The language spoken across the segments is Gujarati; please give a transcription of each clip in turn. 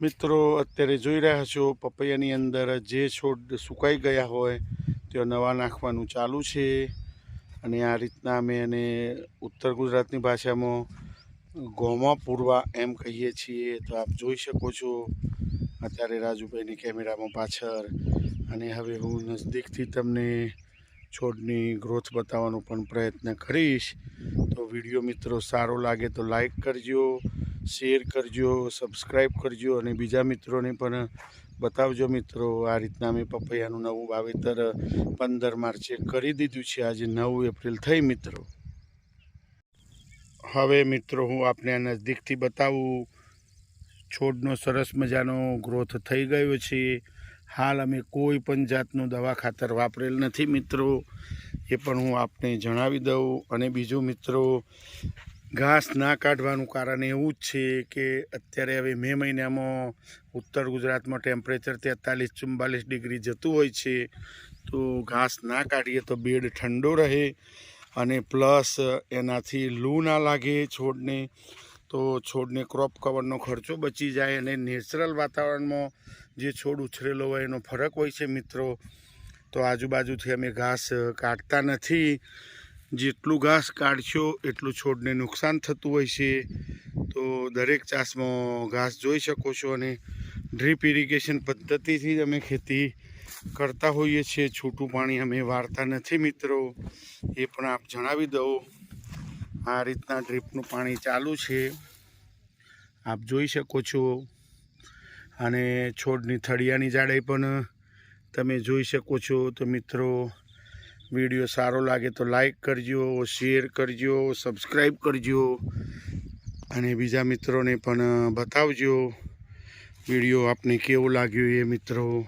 મિત્રો, અત્યારે જોઈ રહ્યા છો, પપૈયાની અંદર જે છોડ સુકાઈ ગયા હોય તે નવા નાખવાનું ચાલુ છે. અને આ રીતના અમે એને ઉત્તર ગુજરાતની ભાષામાં ગોમા પૂરવા એમ કહીએ છીએ. તો આપ જોઈ શકો છો, અત્યારે રાજુભાઈની કેમેરામાં પાછળ. અને હવે હું નજદીકથી તમને છોડની ગ્રોથ બતાવવાનો પણ પ્રયત્ન કરીશ. તો વીડિયો મિત્રો સારો લાગે તો લાઈક કરજો. શેર કરજો સબસ્ક્રાઈબ કરજો અને બીજા મિત્રોને પણ બતાવજો મિત્રો, આ રીતના અમે પપૈયાનું નવું વાવેતર પંદર માર્ચે કરી દીધું છે, આજે નવ એપ્રિલ થઈ મિત્રો. હવે મિત્રો હું આપને આ નજદીકથી બતાવું, છોડનો સરસ મજાનો ગ્રોથ થઈ ગયો છે. હાલ અમે કોઈ પણ જાતનું દવા ખાતર વાપરેલ નથી મિત્રો, એ પણ હું આપને જણાવી દઉં. અને બીજું મિત્રો ઘાસ ના કાઢવાનું કારણ એવું જ છે કે અત્યારે હવે મે મહિનામાં ઉત્તર ગુજરાતમાં ટેમ્પરેચર તેતાલીસ ચુમ્બાલીસ ડિગ્રી જતું હોય છે. તો ઘાસ ના કાઢીએ તો બેડ ઠંડો રહે અને પ્લસ એનાથી લૂ ના લાગે છોડને. તો છોડને ક્રોપ કવરનો ખર્ચો બચી જાય અને નેચરલ વાતાવરણમાં જે છોડ ઉછરેલો હોય એનો ફરક હોય છે મિત્રો. તો આજુબાજુથી અમે ઘાસ કાઢતા નથી. જેટલું ઘાસ કાઢશો, એટલું છોડને નુકસાન થતું હોય છે. તો દરેક ચાસમાં ઘાસ જોઈ શકો છો અને ડ્રીપ ઇરિગેશન પદ્ધતિથી જ અમે ખેતી કરતા હોઈએ છીએ. છૂટું પાણી અમે વાળતા નથી મિત્રો. એ પણ આપ જણાવી દઉં. આ રીતના ડ્રીપનું પાણી ચાલુ છે. આપ જોઈ શકો છો. અને છોડની થળિયાની જાડાઈ પણ તમે જોઈ શકો છો. તો મિત્રો વીડિયો સારો લાગે તો લાઈક કરજો, શેર કરજો, સબસ્ક્રાઈબ કરજો અને બીજા મિત્રોને પણ બતાવજો વીડિયો આપને કેવો લાગ્યો એ મિત્રો.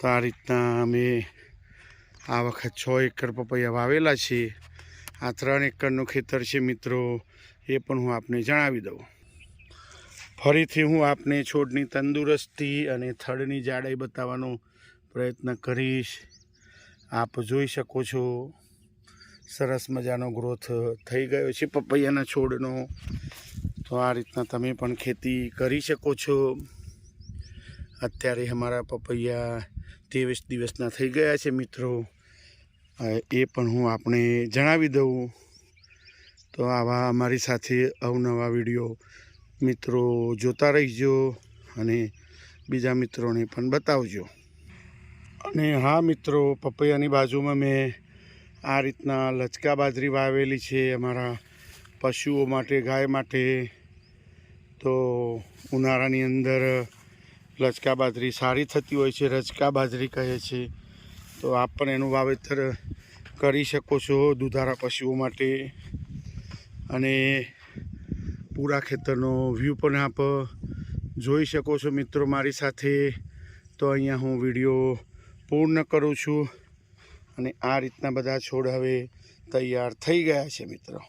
તો આ રીતના અમે આ વખત છ એકર પપૈયા વાવેલા છે. આ ત્રણ એકરનું ખેતર છે મિત્રો, એ પણ હું આપને જણાવી દઉં. ફરીથી હું આપને છોડની તંદુરસ્તી અને થડની જાડાઈ બતાવવાનો પ્રયત્ન કરીશ. આપ જોઈ શકો છો. સરસ મજાનો ગ્રોથ થઈ ગયો છે પપૈયાના છોડનો. તો આ રીતના તમે પણ ખેતી કરી શકો છો. અત્યારે અમારા પપૈયા ત્રેવીસ દિવસના થઈ ગયા છે મિત્રો. એ પણ હું આપણે જણાવી દઉં. તો આવા અમારી સાથે અવનવા વીડિયો મિત્રો જોતા રહીજો અને બીજા મિત્રોને પણ બતાવજો. અને હા મિત્રો, પપૈયાની બાજુમાં મેં આ રીતના લચકા બાજરી વાવેલી છે અમારા પશુઓ માટે, ગાય માટે. તો ઉનાળાની અંદર લચકા બાજરી સારી થતી હોય છે, રચકા બાજરી કહે છે. તો આપ પણ એનું વાવેતર કરી શકો છો દુધારા પશુઓ માટે. અને પૂરા ખેતરનો વ્યૂ પણ આપ જોઈ શકો છો મિત્રો મારી સાથે. તો અહીંયા હું વીડિયો પૂર્ણ કરું છું અને આ રીતના બધા છોડ હવે તૈયાર થઈ ગયા છે મિત્રો.